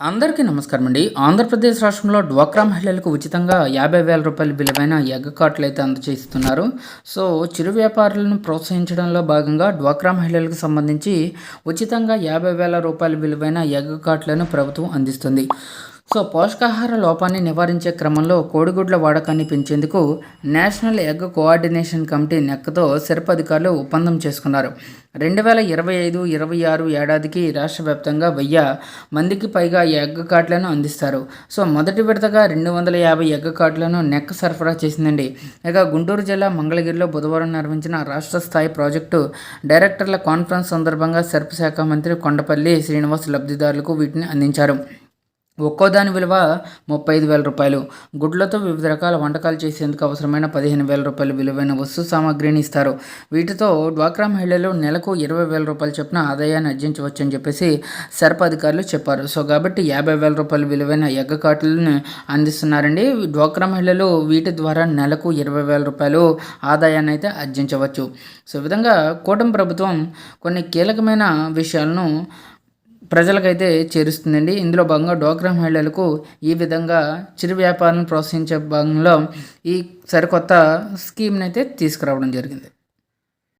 అందరికీ నమస్కారం అండి. ఆంధ్రప్రదేశ్ రాష్ట్రంలో డ్వాక్రా మహిళలకు ఉచితంగా యాభై వేల రూపాయల విలువైన ఎగ్ కార్డులు అయితే అందజేస్తున్నారు సో చిరు వ్యాపారులను ప్రోత్సహించడంలో భాగంగా డ్వాక్రా మహిళలకు సంబంధించి ఉచితంగా యాభై వేల రూపాయల విలువైన ఎగ్ కార్డులను ప్రభుత్వం అందిస్తుంది. సో పోషకాహార లోపాన్ని నివారించే క్రమంలో కోడిగుడ్ల వాడకాన్ని పెంచేందుకు నేషనల్ ఎగ్ కోఆర్డినేషన్ కమిటీ నెక్కతో సిరప్ అధికారులు ఒప్పందం చేసుకున్నారు. రెండు వేల ఇరవై ఐదు ఇరవై ఆరు ఏడాదికి రాష్ట్ర వ్యాప్తంగా వెయ్యి మందికి పైగా ఎగ్ కార్డులను అందిస్తారు. సో మొదటి విడతగా రెండు వందల యాభై ఎగ్ కార్డులను నెక్ సరఫరా చేసిందండి. ఇక గుంటూరు జిల్లా మంగళగిరిలో బుధవారం నిర్వహించిన రాష్ట్ర స్థాయి ప్రాజెక్టు డైరెక్టర్ల కాన్ఫరెన్స్ సందర్భంగా సర్ప శాఖ మంత్రి కొండపల్లి శ్రీనివాస్ లబ్ధిదారులకు వీటిని అందించారు. ఒక్కో దాని విలువ ముప్పై ఐదు వేల రూపాయలు. గుడ్లతో వివిధ రకాల వంటకాలు చేసేందుకు అవసరమైన పదిహేను వేల రూపాయలు విలువైన వస్తు సామాగ్రిని ఇస్తారు. వీటితో డ్వాక్రా మహిళలు నెలకు ఇరవై వేల రూపాయలు చొప్పున ఆదాయాన్ని అర్జించవచ్చని చెప్పేసి సర్ప అధికారులు చెప్పారు. సో కాబట్టి యాభై వేల రూపాయలు విలువైన ఎగ్గ అందిస్తున్నారండి. డ్వాక్రా మహిళలు వీటి ద్వారా నెలకు ఇరవై వేల రూపాయలు ఆదాయాన్ని అయితే అర్జించవచ్చు. సో విధంగా కూటమి ప్రభుత్వం కొన్ని కీలకమైన విషయాలను ప్రజలకైతే చేరుస్తుందండి. ఇందులో భాగంగా డోక్రా మహిళలకు ఈ విధంగా చిరు వ్యాపారాన్ని ప్రోత్సహించే భాగంలో ఈ సరికొత్త స్కీమ్ని అయితే తీసుకురావడం జరిగింది.